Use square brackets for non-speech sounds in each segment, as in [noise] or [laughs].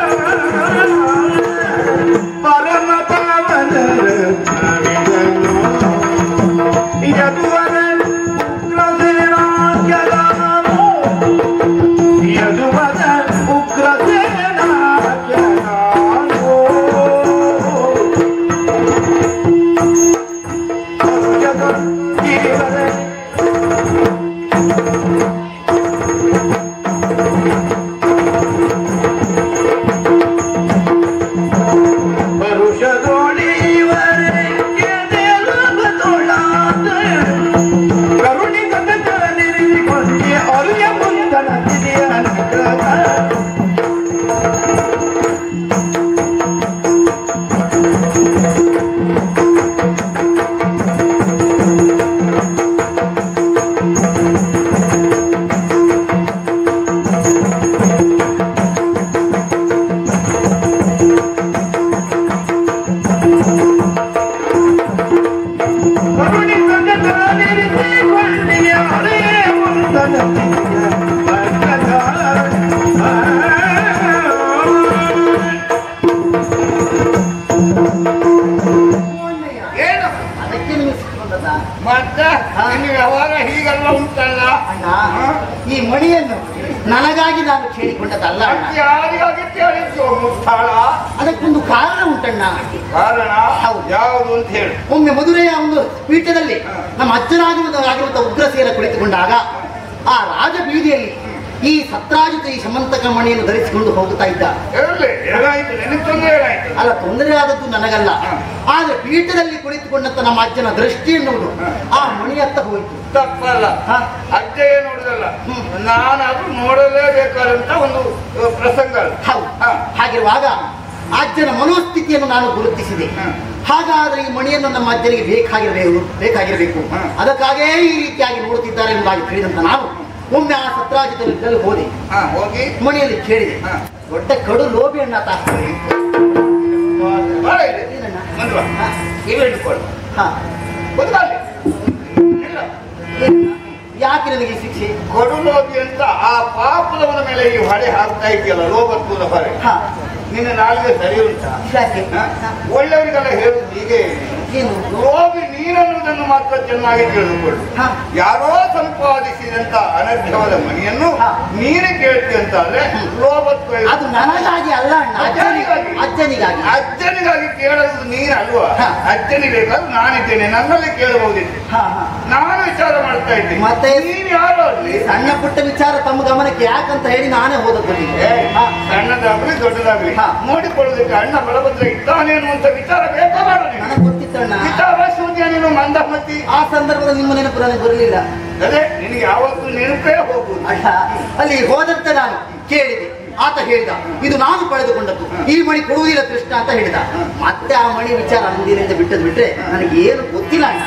¡Ay! [laughs] ಮುತ್ತಾಳ ಅದಕ್ಕೊಂದು ಕಾರಣ ಉಂಟಣ್ಣ. ಕಾರಣ. ಯಾವುದು ಅಂತ ಹೇಳಿ. ಒಮ್ಮೆ ಮಧುರೆಯ ಒಂದು ಪೀಠದಲ್ಲಿ ನಮ್ಮ ಅಜ್ಜನಾಗಿರುವಂತ ಉಗ್ರ ಉಗ್ರಸೇನ ಕುಳಿತುಕೊಂಡಾಗ ಆ ರಾಜ ಬೀದಿಯಲ್ಲಿ ಈ ಸತ್ರಾಜಿತ ಈ ಸಮಂತಕ ಮಣಿಯನ್ನು ಧರಿಸಿಕೊಂಡು ಹೋಗುತ್ತಾ ಇದ್ದ. ಅಲ್ಲ ತೊಂದರೆ ಆದದ್ದು ನನಗಲ್ಲ. ಆದ್ರೆ ಪೀಠದಲ್ಲಿ ಕುಳಿತುಕೊಂಡಂತ ನಮ್ಮ ಅಜ್ಜನ ದೃಷ್ಟಿ ಎನ್ನುವುದು ಆ ಮಣಿಯತ್ತ ಹೋಯಿತು. ತಪ್ಪಲ್ಲ. ಅಜ್ಜೆಯ ಅಜ್ಜ ಏನು ನಾನು ನಾನಾದ್ರೂ ನೋಡಲೇಬೇಕಾದಂತ ಒಂದು ಪ್ರಸಂಗ ಹೌದು. ಹಾಗಿರುವಾಗ ಅಜ್ಜನ ಮನೋಸ್ಥಿತಿಯನ್ನು ನಾನು ಗುರುತಿಸಿದೆ. ಹಾಗಾದ್ರೆ ಈ ಮಣಿಯನ್ನು ನಮ್ಮ ಅಜ್ಜನಿಗೆ ಬೇಕಾಗಿರಬೇಕು ಬೇಕಾಗಿರಬೇಕು. ಅದಕ್ಕಾಗೇ ಈ ರೀತಿಯಾಗಿ ನೋಡುತ್ತಿದ್ದಾರೆ ಎಂಬುದಾಗಿ ತಿಳಿದಂತ ನಾನು ಒಮ್ಮೆ ಆ ಸತ್ರಾಜಿತದಲ್ಲಿ ಹೋದೆ. ಹಾ ಹೋಗಿ. ಮನೆಯಲ್ಲಿ ಕೇಳಿದೆ. ದೊಡ್ಡ ಕಡು ಲೋಭಿ ಅಣ್ಣ ತಾಸ್ತಾರೆ. ಯಾಕೆ ನನಗೆ ಶಿಕ್ಷೆ? ಕಡು ಲೋಭಿ ಅಂತ ಆ ಪಾಪದವನ ಮೇಲೆ ಈ ಹೊಡೆ ಹಾಕ್ತಾ ಇದೆಯಲ್ಲ ಲೋಭತ್ವದ ಹೊರೆ. ಹಾ. ನಿನ್ನ ನಾಳೆ ಸರಿ ಉಂಟಾ? ಯಾಕೆ? ಒಳ್ಳೆಯವರಿಗೆಲ್ಲ ಹೇಳುದು ಹೀಗೆ. ಲೋಬಿ ಲೋಭಿ ನೀನನ್ನುವುದನ್ನು ಮಾತ್ರ ಚೆನ್ನಾಗಿ ತಿಳಿದುಕೊಳ್ಳು ಯಾರೋ ಸಂಪಾದಿಸಿದಂತ ಅನರ್ಘ್ಯವಾದ ಮನೆಯನ್ನು. ನೀನೇ ಕೇಳ್ತಿ ಅಂತ ಅಂದ್ರೆ ಲೋಭತ್ವ. ಅದು ನನಗಾಗಿ ಅಲ್ಲ ಅಜ್ಜನಿಗಾಗಿ ಅಜ್ಜನಿಗಾಗಿ ಅಜ್ಜನಿಗಾಗಿ ಕೇಳೋದು ನೀನ್ ಅಲ್ವಾ ಹಾ. ಅಜ್ಜನಿಗೆ ಬೇಕಾದ್ರೆ ನಾನಿದ್ದೇನೆ ನನ್ನಲ್ಲಿ ಕೇಳಬಹುದಿತ್ತು ನಾನು ವಿಚಾರ ಮಾಡ್ತಾ ಇದ್ದೀನಿ ಮತ್ತೆ? ನೀನ್ ಯಾರು ಅಲ್ಲಿ ಸಣ್ಣ ಪುಟ್ಟ ವಿಚಾರ ತಮ್ಮ ಗಮನಕ್ಕೆ ಯಾಕಂತ ಹೇಳಿ ನಾನೇ. ಹಾ. ಸಣ್ಣದಾಗ್ಲಿ ದೊಡ್ಡದಾಗ್ಲಿ ಹಾ. ನೋಡಿಕೊಳ್ಳೋದಕ್ಕೆ ಅಣ್ಣ ಬಲಭದ್ರ ಇದ್ದಾನೆ ಅನ್ನುವಂತ ವಿಚಾರ ಬೇಕಾ ಮಾಡೋಣ ವಿಚಾರ ನೀನು ಮಂದಮತಿ ಆ ಸಂದರ್ಭದಲ್ಲಿ ನಿಮ್ಮ ನೆನಪು ನನಗೆ ಬರಲಿಲ್ಲ. ಅದೇ ನಿನಗೆ ಯಾವತ್ತೂ ನೆನಪೇ ಹೋಗುದು ಅಲ್ಲ ಅಲ್ಲಿ ಹೋದಂತೆ ನಾನು ಕೇಳಿದೆ. ಆತ ಹೇಳಿದ ಇದು ನಾನು ಪಡೆದುಕೊಂಡದ್ದು. ಈ ಮಣಿ ಕೊಡುವುದಿಲ್ಲ ಕೃಷ್ಣ ಅಂತ ಹೇಳಿದ. ಮತ್ತೆ ಆ ಮಣಿ ವಿಚಾರ ಅಂದಿನಿಂದ ಬಿಟ್ಟದ್ ಬಿಟ್ರೆ ನನಗೆ ಏನು ಗೊತ್ತಿಲ್ಲ ಅಣ್ಣ.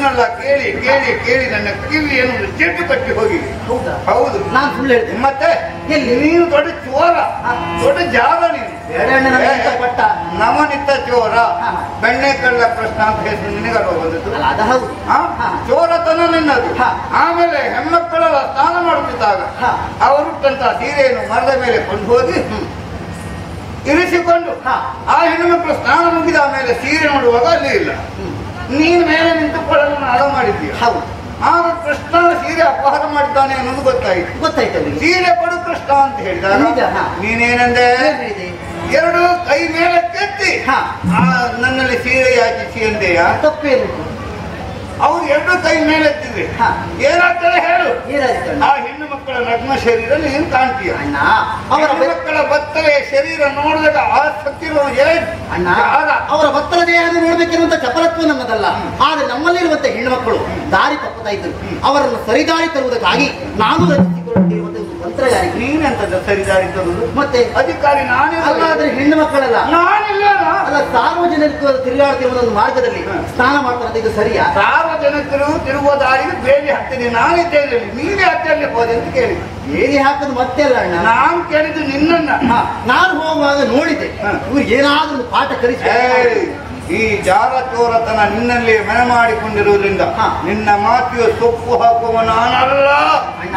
ಸುಳ್ಳುನೆಲ್ಲ ಕೇಳಿ ಕೇಳಿ ಕೇಳಿ ನನ್ನ ಕಿವಿಯನ್ನು ಚೆಟ್ಟು ಕಟ್ಟಿ ಹೋಗಿ. ಹೌದಾ? ನಾನು ಸುಳ್ಳು ಹೇಳ್ತೀನಿ. ಮತ್ತೆ? ನೀನು ದೊಡ್ಡ ಚೋರ. ದೊಡ್ಡ ಜಾಗ ನೀನು. ನವನಿತ್ತ ಚೋರ. ಬೆಣ್ಣೆ ಕಳ್ಳ ಕೃಷ್ಣ ಅಂತ ಹೇಳಿ ನಿನಗಲ್ವ ಬಂದದ್ದು. ಚೋರತನ ನಿನ್ನದು. ಆಮೇಲೆ ಹೆಣ್ಮಕ್ಕಳೆಲ್ಲ ಸ್ನಾನ ಮಾಡುತ್ತಿದ್ದಾಗ ಅವರು ತಂತ ಸೀರೆಯನ್ನು ಮರದ ಮೇಲೆ ಕೊಂಡು ಹೋಗಿ ಇರಿಸಿಕೊಂಡು. ಆ ಹೆಣ್ಣುಮಕ್ಕಳು ಸ್ನಾನ ಮುಗಿದ ಮೇಲೆ ಸೀರೆ ನೋಡುವಾಗ ಅಲ್ಲಿ ಇಲ್ಲ. ನೀನು ಮೇಲೆ ನಿಂತುಕೊಳ್ಳಲು ಅಡ ಮಾಡಿದ್ದೀಯ? ಹೌದು. ಆಗ ಕೃಷ್ಣ ಸೀರೆ ಅಪಹಾರ ಮಾಡಿದ್ದಾನೆ ಅನ್ನೋದು ಗೊತ್ತಾಯಿತು. ಗೊತ್ತಾಯ್ತು ಗೊತ್ತಾಯ್ತಲ್ಲ ಸೀರೆ ಪಡು ಕೃಷ್ಣ ಅಂತ ಹೇಳಿದಾಗ ನಿಜ, ಹಾ. ನೀನೇನಂದೆ? ಎರಡು ಕೈ ಮೇಲೆ ಕೆತ್ತಿ. ಹಾ. ಆ, ನನ್ನಲ್ಲಿ ಸೀರೆ ಯಾಚಿಸಿ ಅಂದೆಯಾ ತಪ್ಪೇನು ಅವ್ರು ಎರಡು ಕೈ ಮೇಲೆ ಎತ್ತಿದ್ರೆ. ಹಾ. ಏನಾಗ್ತದೆ ಹೇಳು. ಆ ಹೆಣ್ಣು ಮಕ್ಕಳ ನಗ್ನ ಶರೀರ ನೀನು ಕಾಣ್ತೀಯ. ಅಣ್ಣ ಅವರ ಮಕ್ಕಳ ಬತ್ತಲೆಯ ಶರೀರ ನೋಡಿದಾಗ ಆಸಕ್ತಿ ಅಣ್ಣ. ಅವರ ಬತ್ತಲ ದೇಹದ ನೋಡ್ಬೇಕಿರುವಂತ ಚಪಲತ್ವ ನಮ್ಮದಲ್ಲ. ಆದ್ರೆ ನಮ್ಮಲ್ಲಿರುವಂತ ಹೆಣ್ಣು ಮಕ್ಕಳು ದಾರಿ ತಪ್ಪುತ್ತಾ ಇದ್ದರು. ಅವರನ್ನು ಸರಿದಾರಿ ತರುವುದಕ್ಕಾಗಿ ನಾನು ರಚಿಸಿಕೊಂಡಿರುವಂತ ಒಂದು ಮಂತ್ರ ಅಂತ ಸರಿದಾರಿ ತರುವುದು ಮತ್ತೆ ಅಧಿಕಾರಿ ನಾನೇ ಅಲ್ಲಾದ್ರೆ ಹೆಣ್ಣು ಮಕ್ಕಳಲ್ಲ? ನಾನಿಲ್ಲ ಅಲ್ಲ. ಸಾರ್ವಜನಿಕರು ತಿರುಗಾಡ್ತಿರುವ ಒಂದು ಮಾರ್ಗದಲ್ಲಿ ಸ್ನಾನ ಮಾಡ್ತಾರೆ ಇದು ಸರಿಯಾ? ಸಾರ್ವಜನಿಕರು ತಿರುಗುವ ದಾರಿಗೆ ಬೇಲಿ ಹಾಕ್ತೀನಿ. ನಾನಿದ್ದೇನೆ ನೀನೇ ಹತ್ತಲ್ಲಿ ಹೋದೆ ಅಂತ ಕೇಳಿ. ಬೇಲಿ ಹಾಕದ್ ಮತ್ತೆ ಅಲ್ಲ ಅಣ್ಣ? ನಾನು ಕೇಳಿದ್ದು ನಿನ್ನನ್ನ. ನಾನು ಹೋಗುವಾಗ ನೋಡಿದೆ. ಇವ್ರು ಏನಾದ್ರೂ ಪಾಠ ಕಲಿಸಿ. ಈ ಜಾರಚೋರತನ ನಿನ್ನಲ್ಲಿ ಮನೆ ಮಾಡಿಕೊಂಡಿರುವುದರಿಂದ. ನಿನ್ನ ಮಾತಿಯ ಸೊಪ್ಪು ಹಾಕುವ ನಾನಲ್ಲ. ಅಣ್ಣ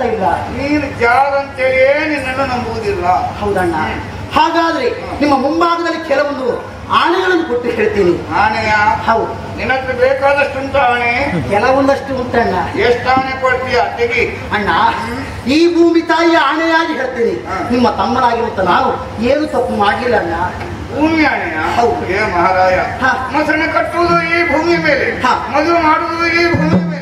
ನಂಬಿಕೆ ಬರ್ತಾ ಇಲ್ಲ ನೀನು ಅಂತೇಳಿ ನಿನ್ನನ್ನು ನಂಬುವುದಿಲ್ಲ. ಹೌದಣ್ಣ. ಹಾಗಾದ್ರೆ ನಿಮ್ಮ ಮುಂಭಾಗದಲ್ಲಿ ಕೆಲವೊಂದು ಆಣೆಗಳನ್ನು ಕೊಟ್ಟು ಹೇಳ್ತೀನಿ. ಆನೆಯ? ಹೌದು. ನಿನ್ನ ಬೇಕಾದಷ್ಟು ಉಂಟು ಆಣೆ ಕೆಲವೊಂದಷ್ಟು ಉಂಟಣ್ಣ. ಎಷ್ಟು ಆಣೆ ಕೊಡ್ತೀಯ? ತೆಗಿ. ಅಣ್ಣ ಈ ಭೂಮಿ ತಾಯಿಯ ಆಣೆಯಾಗಿ ಹೇಳ್ತೀನಿ. ನಿಮ್ಮ ತಮ್ಮನಾಗಿರುತ್ತ ನಾವು ಏನು ತಪ್ಪು ಮಾಡಲಿಲ್ಲ ಅಣ್ಣ. ಭೂಮಿ ಆಣೆಯ ಹೌದು. ಏ ಮಹಾರಾಯ. ಮೊಸಳೆ ಕಟ್ಟುವುದು ಈ ಭೂಮಿ ಮೇಲೆ. ಮದುವೆ ಮಾಡುವುದು ಈ ಭೂಮಿ ಮೇಲೆ.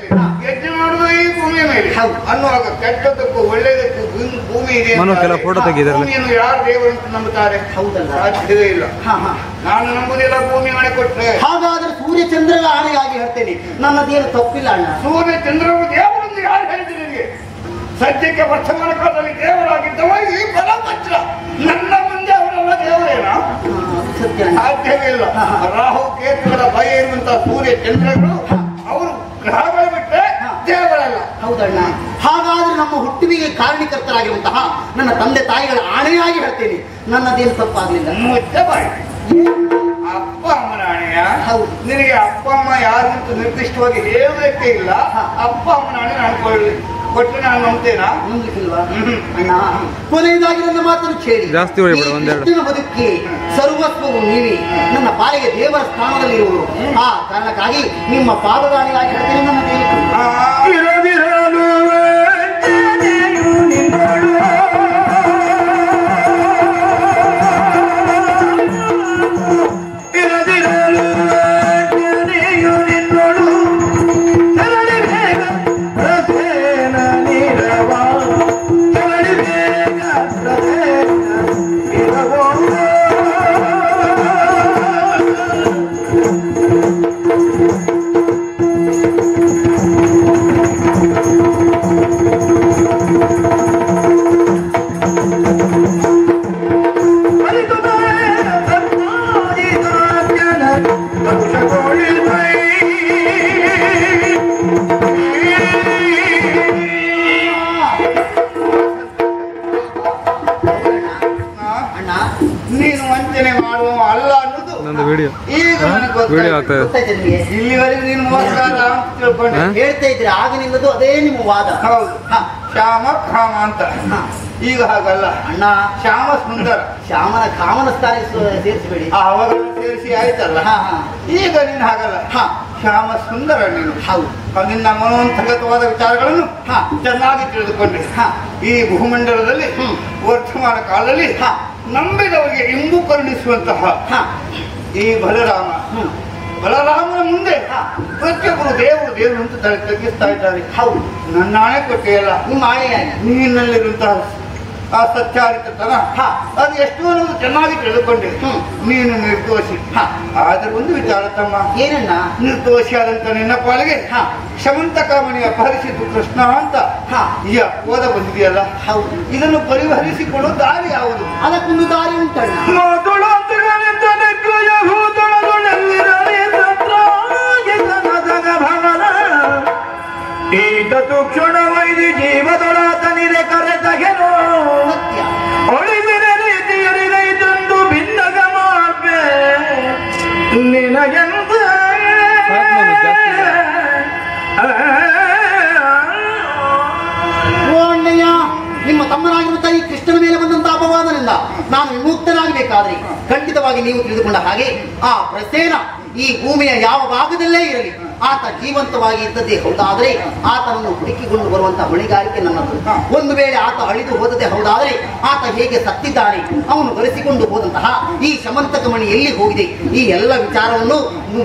ಈ ಭೂಮಿ ಮೇಲೆ. ಹೌದು. ಅನ್ನುವಾಗ ಕೆಟ್ಟದಕ್ಕೂ ಒಳ್ಳೆಯದಕ್ಕೂ ಭೂಮಿ- ಭೂಮಿ ಇದೆ. ಭೂಮಿಯನ್ನು ಯಾರು ದೇವರು ಅಂತ ನಂಬುತ್ತಾರೆ? ಹೌದಲ್ಲ. ಸಾಧ್ಯವೇ ಇಲ್ಲ. ನಾನು ನಂಬುದಿಲ್ಲ ಭೂಮಿ ಮಾಡಿ ಕೊಟ್ಟರೆ ಹಾಗಾದ್ರೆ ಸೂರ್ಯ ಚಂದ್ರನ ಆಣೆಯಾಗಿ ಹೇಳ್ತೇನೆ. ನನ್ನದೇನು ತಪ್ಪಿಲ್ಲ ಅಣ್ಣ. ಸೂರ್ಯ ಚಂದ್ರ ದೇವರನ್ನು ಯಾರು ಹೇಳಿದ್ರು ನಿಮಗೆ ಸದ್ಯಕ್ಕೆ ವರ್ತಮಾನ ಕಾಲದಲ್ಲಿ ದೇವರಾಗಿದ್ದವ ಈ ಬಲಭದ್ರ ನನ್ನ ಮುಂದೆ ಅವರೆಲ್ಲ ದೇವರೇನಾ? ಹಾ, ಸತ್ಯ ಅಣ್ಣ. ಸಾಧ್ಯವೇ ಇಲ್ಲ ಹಾ, ಹಾ. ರಾಹು ಕೇತುಗಳ ಭಯ ಇರುವಂತಹ ಸೂರ್ಯ ಚಂದ್ರಗಳು ಅವರು ಗ್ರಹಗಳು ಬಿಟ್ಟರೆ ಹಾ. ದೇವರಲ್ಲ ಹೌದಣ್ಣ ಹಾಗಾದ್ರೆ ಹುಟ್ಟುವಿಗೆ ಕಾರಣಕರ್ತರಾಗಿರುವಂತಹ ನನ್ನ ತಂದೆ ತಾಯಿಗಳ ಆಣೆಯಾಗಿ ಹೇಳ್ತೇನೆ. ನನ್ನದೇನು ತಪ್ಪಾಗಲಿಲ್ಲ. ಅಪ್ಪ ಅಮ್ಮನ ಹಣೆಯ ಹೌದು. ನಿನಗೆ ಅಪ್ಪ ಅಮ್ಮ ಯಾರು ಅಂತ ನಿರ್ದಿಷ್ಟವಾಗಿ ಹೇಳಬೇಕೇ ಇಲ್ಲ. ಅಪ್ಪ ಅಮ್ಮನ ಹಣೆ ನಾನು ಕೊಡಲಿ ಕೊಟ್ಟರೆ ನಾನು ನಂಬ್ತೇನಾ. ಅಣ್ಣ ಕೊನೆಯದಾಗಿ ನನ್ನ ಮಾತನ್ನು ಕೇಳಿ. ಜಾಸ್ತಿ ಹೊಡಿಬೇಡ, ಒಂದೆರಡು. ಕೃಷ್ಣನ ಬದುಕಿ ಸರ್ವಸ್ವವು ನೀವಿ. ನನ್ನ ಪಾಲಿಗೆ ದೇವರ ಸ್ಥಾನದಲ್ಲಿ ಇರುವುದು ಆ ಕಾರಣಕ್ಕಾಗಿ ನಿಮ್ಮ ಪಾದದಾನಿಗಾಗಿ ಹೇಳ್ತೇನೆ ನನ್ನ ಹೇಳ್ತಾ ಇದ್ರೆ ಆಗ ನಿಮ್ಮದು ಅದೇ ನಿಮ್ಮ ವಾದ. ಹೌದು. ಹಾ, ಶ್ಯಾಮ ಕಾಮ ಅಂತ. ಈಗ ಹಾಗಲ್ಲ. ಅಣ್ಣ. ಶ್ಯಾಮ ಸುಂದರ. ಶ್ಯಾಮನ ಕಾಮನ ಸ್ಥಾನ ಸೇರಿಸಬೇಡಿ. ಅವಾಗ ಸೇರಿಸಿ ಆಯ್ತಲ್ಲ. ಈಗ ನೀನು ಹಾಗಲ್ಲ. ಹಾ. ಶ್ಯಾಮ ಸುಂದರ ನೀನು. ಹೌದು. ನಿನ್ನ ಮನೋಂತರ್ಗತವಾದ ವಿಚಾರಗಳನ್ನು ಹಾ. ಚೆನ್ನಾಗಿ ತಿಳಿದುಕೊಂಡೆ. ಹಾ. ಈ ಭೂಮಂಡಲದಲ್ಲಿ. ವರ್ತಮಾನ ಕಾಲದಲ್ಲಿ ಹಾ. ನಂಬಿದವರಿಗೆ ಇಂಬು ಕರುಣಿಸುವಂತಹ ಹಾ. ಈ ಬಲರಾಮ. ಬಲರಾಮನ ಮುಂದೆ. ಪ್ರತಿಯೊಬ್ಬರು ದೇವರು ದೇವರು ಅಂತ ತಲೆ ತಗ್ಗಿಸ್ತಾ ಇದ್ದಾರೆ. ಹೌದು. ನನ್ನ ಆಣೆ ಕೊಟ್ಟೆಯಲ್ಲ ನಿಮ್ಮ ನೀನಲ್ಲಿರುವಂತಹ ಆ ಸತ್ಯಾರಿತನ ಹ. ಅದು ಎಷ್ಟು ಅನ್ನೋದು ಚೆನ್ನಾಗಿ ತಿಳಿದುಕೊಂಡೆ. ನೀನು ನಿರ್ದೋಷಿ. ಹ. ಆದ್ರೆ ಒಂದು ವಿಚಾರ ತಮ್ಮ. ಏನಣ್ಣ ನಿರ್ದೋಷಿಯಾದಂತ ನಿನ್ನ ಪಾಲಿಗೆ. ಹಾ. ಶಮಂತಕಾಮಣಿ ಅಪಹರಿಸಿದ್ದು ಕೃಷ್ಣ ಅಂತ. ಹ. ಈ ಅಪವಾದ ಬಂದಿದೆಯಲ್ಲ? ಹೌದು. ಇದನ್ನು ಪರಿಹರಿಸಿಕೊಳ್ಳೋ ದಾರಿ ಯಾವುದು? ಅದಕ್ಕೊಂದು ದಾರಿ ಉಂಟಣ್ಣ. ಈತ ತುಕ್ಷಣ ವೈದಿ ಜೀವದೊಳಾತನಿದೆ ಕರೆತಗೆನು ಒಳಿದಿನ ರೀತಿಯರಿದೈತಂದು ಭಿನ್ನಗ ಮಾಡ್ಬೆ ನಿನಗೆಂತ ನಿಮ್ಮ ತಮ್ಮನಾಗಿರುವಂತಹ ಈ ಕೃಷ್ಣನ ಮೇಲೆ ಬಂದಂತಹ ಅಪವಾದದಿಂದ ನಾನು ವಿಮುಕ್ತನಾಗಬೇಕಾದ್ರೆ ಖಂಡಿತವಾಗಿ ನೀವು ತಿಳಿದುಕೊಂಡ ಹಾಗೆ ಆ ಪ್ರಸೇನ ಈ ಭೂಮಿಯ ಯಾವ ಭಾಗದಲ್ಲೇ ಇರಲಿ. ಆತ ಜೀವಂತವಾಗಿ ಇದ್ದದ್ದೇ ಹೌದಾದ್ರೆ ಆತನನ್ನು ಹುಡುಕಿಕೊಂಡು ಬರುವಂತಹ ಹೊಣೆಗಾರಿಕೆ ನನ್ನದು ಒಂದು ವೇಳೆ ಆತ ಅಳಿದು ಹೋದದೆ ಹೌದಾದ್ರೆ ಆತ ಹೇಗೆ ಸತ್ತಿದ್ದಾನೆ? ಅವನು ಬರೆಸಿಕೊಂಡು ಹೋದಂತಹ ಈ ಶಮಂತಕ ಮಣಿ ಎಲ್ಲಿ ಹೋಗಿದೆ? ಈ ಎಲ್ಲ ವಿಚಾರವನ್ನು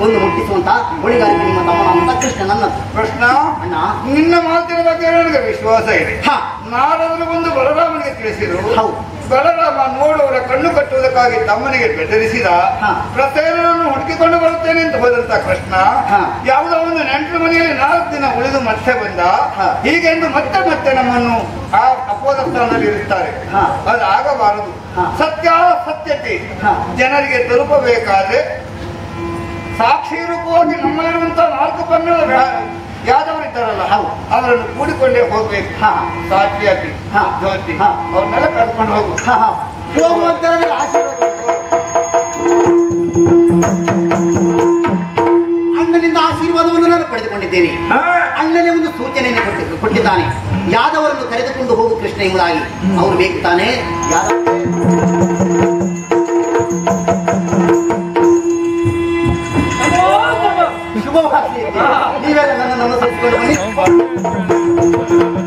ಒಂದು ಮುಟ್ಟಿಸುವಂತಹ ಹೊಣೆಗಾರಿಕೆ ನಿಮ್ಮ ತಮ್ಮ ಕೃಷ್ಣ ನನ್ನ ಪ್ರಶ್ನ ಅಣ್ಣ. ನಿನ್ನ ಮಾತಿನ ಬಗ್ಗೆ ನನಗೆ ವಿಶ್ವಾಸ ಇದೆ. ಹಾ. ನಾರದರು ಒಂದು ಬಲರಾಮನಿಗೆ ತಿಳಿಸಿದರು ಹೌದು. ಬಲರಾಮ ನೋಡುವರ ಕಟ್ಟುವುದಕ್ಕಾಗಿ ತಮ್ಮನಿಗೆ ಬೆದರಿಸಿದ. ಪ್ರಸೇನನ್ನು ಹುಡುಕಿಕೊಂಡು ಬರುತ್ತೇನೆ ಅಂತ ಹೋದಂತ ಕೃಷ್ಣ. ಯಾವುದೋ ಒಂದು ನೆಂಟರ ಮನೆಯಲ್ಲಿ ನಾಲ್ಕು ದಿನ ಉಳಿದು ಮತ್ತೆ ಬಂದ. ಹೀಗೆಂದು ಮತ್ತೆ ಮತ್ತೆ ನಮ್ಮನ್ನು ಆ ಅಪೋದ ಸ್ಥಾನದಲ್ಲಿ ಇರುತ್ತಾರೆ ಅದಾಗಬಾರದು ಅದು ಆಗಬಾರದು ಹಾ. ಸತ್ಯ ಸತ್ಯತೆ ಜನರಿಗೆ ತಲುಪಬೇಕಾದ್ರೆ ಸಾಕ್ಷಿ ರೂಪವಾಗಿ ನಮ್ಮಲ್ಲಿರುವಂತಹ ನಾಲ್ಕು ಬಣ್ಣದ ಯಾದವರಿದ್ದಾರಲ್ಲ ಹೌದು. ಅವರನ್ನು ಕೂಡಿಕೊಂಡೇ ಹೋಗ್ಬೇಕು ಹಾ. ಸಾತ್ವಿಯಾಗಿ ಹಾ. ಜ್ಯೋತಿ. ಅವ್ರನ್ನೆಲ್ಲ ಕರ್ಕೊಂಡು ಹೋಗು ಆಶೀರ್ವಾದ ಅಣ್ಣನಿಂದ ಆಶೀರ್ವಾದವನ್ನು ನಾನು ಪಡೆದುಕೊಂಡಿದ್ದೇನೆ. ಅಣ್ಣನೇ ಒಂದು ಸೂಚನೆಯನ್ನು ಕೊಟ್ಟಿದ್ದು ಕೊಟ್ಟಿದ್ದಾನೆ. ಯಾದವರನ್ನು ಕರೆದುಕೊಂಡು ಹೋಗು ಕೃಷ್ಣ ಎಂಬುದಾಗಿ ಅವರು ಬೇಕು ತಾನೆ ಯಾದವ ನೀವೆಲ್ಲ ನನ್ನನ್ನು ಅನುಸರಿಸಿಕೊಂಡು ಬನ್ನಿ.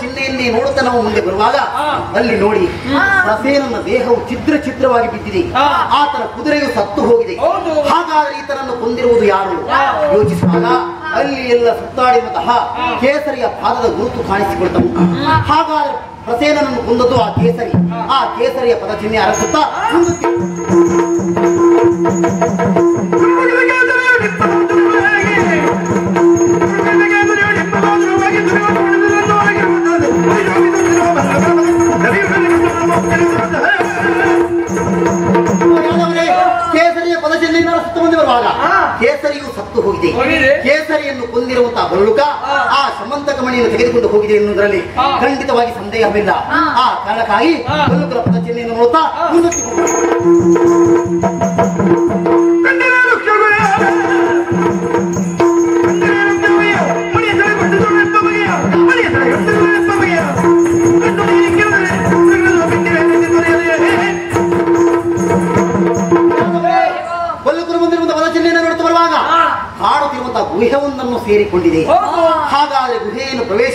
ಚಿಹ್ನೆಯನ್ನೇ ನೋಡುತ್ತಾ ನಾವು ಮುಂದೆ ಬರುವಾಗ ಅಲ್ಲಿ ನೋಡಿ ರಸೇನನ ದೇಹವು ಚಿತ್ರ ಚಿತ್ರವಾಗಿ ಬಿದ್ದಿದೆ. ಆತನ ಕುದುರೆಯು ಸತ್ತು ಹೋಗಿದೆ. ಹಾಗಾದ್ರೆ ಈತನನ್ನು ಕೊಂದಿರುವುದು ಯಾರು? ಯೋಚಿಸುವಾಗ ಅಲ್ಲಿ ಎಲ್ಲ ಸುತ್ತಾಡಿರುವಂತಹ ಕೇಸರಿಯ ಪಾದದ ಗುರುತು ಕಾಣಿಸಿಕೊಳ್ತವು. ಹಾಗಾದ್ರೆ ರಸೇನನ್ನು ಕೊಂದದ್ದು ಆ ಕೇಸರಿ. ಆ ಕೇಸರಿಯ ಪದಚಿಹ್ನೆ ಅರಸುತ್ತಾ ಬರುಳುಕ ಆ ಸಮಂತಕ ಮಣಿಯನ್ನು ತೆಗೆದುಕೊಂಡು ಹೋಗಿದೆ ಎನ್ನುವುದರಲ್ಲಿ ಖಂಡಿತವಾಗಿ ಸಂದೇಹವಿಲ್ಲ. ಆ ಕಾರಣಕ್ಕಾಗಿ ಹೊರಳುಕರ ಪದಚಿಹ್ನೆಯನ್ನು ನೋಡುತ್ತಾ ಮುಂದಕ್ಕೆ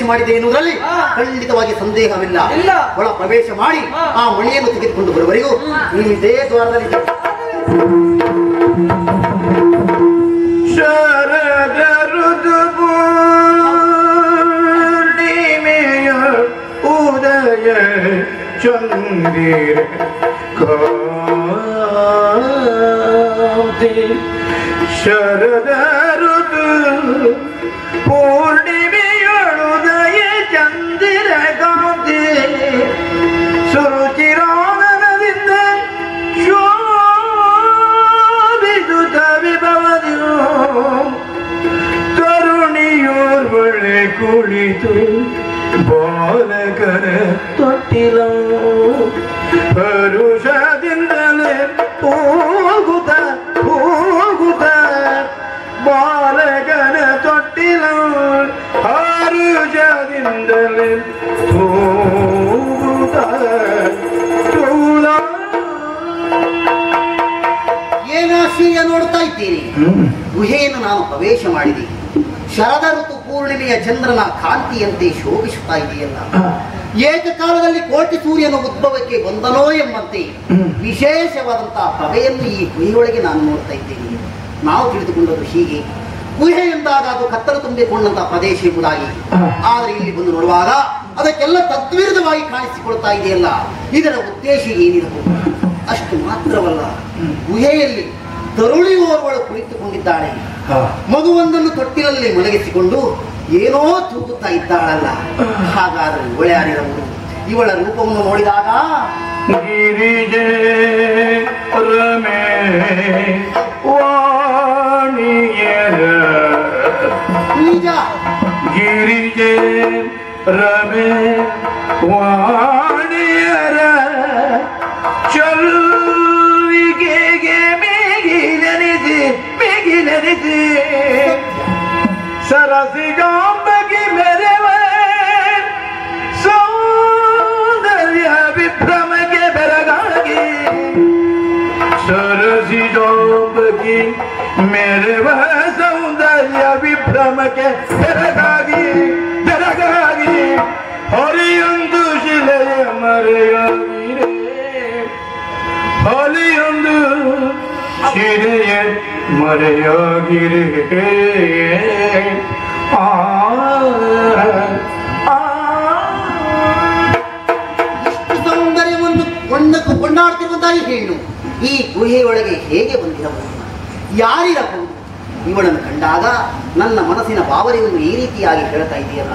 ಮಾಡಿದೆ ಎನ್ನುವುದರಲ್ಲಿ ಖಂಡಿತವಾಗಿ ಸಂದೇಹವಿಲ್ಲ. ಒಳ ಪ್ರವೇಶ ಮಾಡಿ ಆ ಮಣಿಯನ್ನು ತೆಗೆದುಕೊಂಡು ಬರುವವರೆಗೂ ಈ ಇದೇ ದ್ವಾರದಲ್ಲಿ ಉದಯ ಚಂದಿರ ಕಾಂತಿ ಶರದ ತೊಟ್ಟಿಲ ಪರುಷದಿಂದಲೇ ಹೋಗುತ್ತ ಹೋಗುತ್ತ. ಬಾಲಕನ ತೊಟ್ಟಿಲ ಹರುಷದಿಂದಲೇ ಹೋಗುತ್ತ. ಏನಾಶ್ಚರ್ಯ ನೋಡ್ತಾ ಇದ್ದೀರಿ. ಗುಹೆಯನ್ನು ನಾನು ಪ್ರವೇಶ ಮಾಡಿದೆ ಶರದ ಋತು ಪೂರ್ಣಿಮೆಯ ಚಂದ್ರನ ಕಾಂತಿಯಂತೆ ಶೋಭಿಸುತ್ತಾ ಇದೆಯಲ್ಲ? ಏಕಕಾಲದಲ್ಲಿ ಕೋಟಿ ಸೂರ್ಯನ ಉದ್ಭವಕ್ಕೆ ಬಂದನೋ ಎಂಬಂತೆ. ವಿಶೇಷವಾದಂತಹ ಪ್ರಭೆಯನ್ನು ಈ ಗುಹೆಯೊಳಗೆ ನಾನು ನೋಡ್ತಾ ಇದ್ದೇನೆ. ನಾವು ತಿಳಿದುಕೊಂಡದ್ದು ಹೀಗೆ. ಗುಹೆ ಎಂದಾಗ ಅದು ಕತ್ತಲು ತುಂಬಿಕೊಂಡಂತಹ ಪ್ರದೇಶ ಎಂಬುದಾಗಿ. ಆದರೆ ಇಲ್ಲಿ ಬಂದು ನೋಡುವಾಗ ಅದಕ್ಕೆಲ್ಲ ತದ್ವಿರುದ್ಧವಾಗಿ ಕಾಣಿಸಿಕೊಳ್ತಾ ಇದೆಯಲ್ಲ. ಇದರ ಉದ್ದೇಶ ಏನಿರಬಹುದು? [laughs] ಅಷ್ಟು ಮಾತ್ರವಲ್ಲ. ಗುಹೆಯಲ್ಲಿ ತರುಳಿ ತರುಳಿಯೋರ್ವಳು ಕುಳಿತುಕೊಂಡಿದ್ದಾಳೆ. ಮಗುವೊಂದನ್ನು ತೊಟ್ಟಿಲಲ್ಲಿ ಮಲಗಿಸಿಕೊಂಡು ಏನೋ ತೂಗುತ್ತಾ ಇದ್ದಾಳಲ್ಲ. ಹಾಗಾದ್ರೆ ಇವಳೆ ಯಾರಿರಬಹುದು ಇವಳ ರೂಪವನ್ನು ನೋಡಿದಾಗ ಗಿರಿಜೆ ರಮೆ ವಾಣಿಯರ. सारा सी गांव की मेरे सौंदर्य विभ्रम के बरगागी सरसी डोब की मेरे वह सौंदर्य विभ्रम के बरगागी बरगागी हरियंदु जिले मरिया रे हरियंदु जिले ಮರೆಯಾಗಿರೆ. ಆ ಇಷ್ಟು ಸೌಂದರ್ಯವನ್ನು ಕೊಂಡಕ್ಕೆ ಕೊಂಡಾಡ್ತಿರುವಂತಹ ಹೆಣ್ಣು ಈ ಗುಹೆಯೊಳಗೆ ಹೇಗೆ ಬಂದಿರಬಹುದು? ಯಾರಿರಬಹುದು? ಇವಳನ್ನು ಕಂಡಾಗ ನನ್ನ ಮನಸ್ಸಿನ ಭಾವನೆಯನ್ನು ಈ ರೀತಿಯಾಗಿ ಹೇಳ್ತಾ ಇದೆಯಲ್ಲ.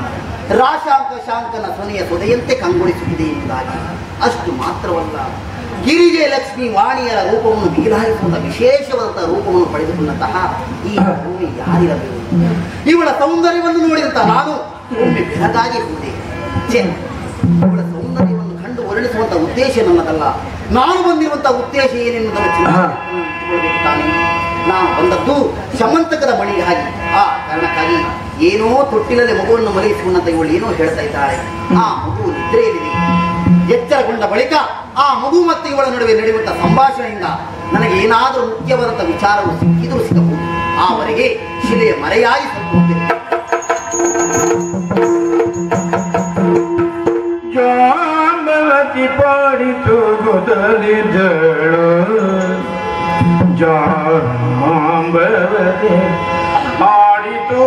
ರಾಶಾಂಕ ಶಾಂಕನ ಸೊನೆಯ ಸೊದೆಯಂತೆ ಕಂಗೊಳಿಸುತ್ತಿದೆ ಎಂಬುದಾಗಿ. ಅಷ್ಟು ಮಾತ್ರವಲ್ಲ. ಗಿರಿಜೆ ಲಕ್ಷ್ಮಿ ವಾಣಿಯರ ರೂಪವನ್ನು ಬೀಲಾಯಿಸುವಂತಹ ವಿಶೇಷವಾದಂತಹ ರೂಪವನ್ನು ಪಡೆದುಕೊಂಡಂತಹ ಈ ಭೂಮಿ ಯಾರಿರಬೇಕು? ಇವಳ ಸೌಂದರ್ಯವನ್ನು ನೋಡಿದಂತ ನಾನು ಒಮ್ಮೆ ಬೆಳಗಾಗಿ ಹೋದೆ. ಇವಳ ಸೌಂದರ್ಯವನ್ನು ಕಂಡು ವರ್ಣಿಸುವಂತಹ ಉದ್ದೇಶ ನನ್ನದಲ್ಲ. ನಾನು ಬಂದಿರುವಂತಹ ಉದ್ದೇಶ ಏನೆನ್ನುವುದನ್ನು ತಾನೆ ನಾನು ಬಂದದ್ದು ಶಮಂತಕದ ಮಣಿಗಾಗಿ ಆ ಕಾರಣಕ್ಕಾಗಿ ಏನೋ ತೊಟ್ಟಿನಲ್ಲಿ ಮಗುವನ್ನು ಮಲಗಿಸಿಕೊಂಡಂತ ಇವಳು ಏನೋ ಹೇಳ್ತಾ ಇದ್ದಾಳೆ. ಆ ಮಗು ನಿದ್ರೆಯಲ್ಲಿದೆ. ಎಚ್ಚರಗೊಂಡ ಬಳಿಕ ಆ ಮಗು ಮತ್ತು ಇವಳ ನಡುವೆ ನಡೆಯುವಂತಹ ಸಂಭಾಷಣೆಯಿಂದ ನನಗೆ ಏನಾದರೂ ಮುಖ್ಯವಾದಂತಹ ವಿಚಾರವು ಸಿಕ್ಕಿದರೂ ಸಿಗಬಹುದು ಆವರೆಗೆ ಶಿಲೆಯ ಮರೆಯಾಗಿ. ಜಾಂಬವತಿ ಪಾಡಿತು ಗೊದಲಿದಳು ಜಾಂಬವತಿ ಪಾಡಿತು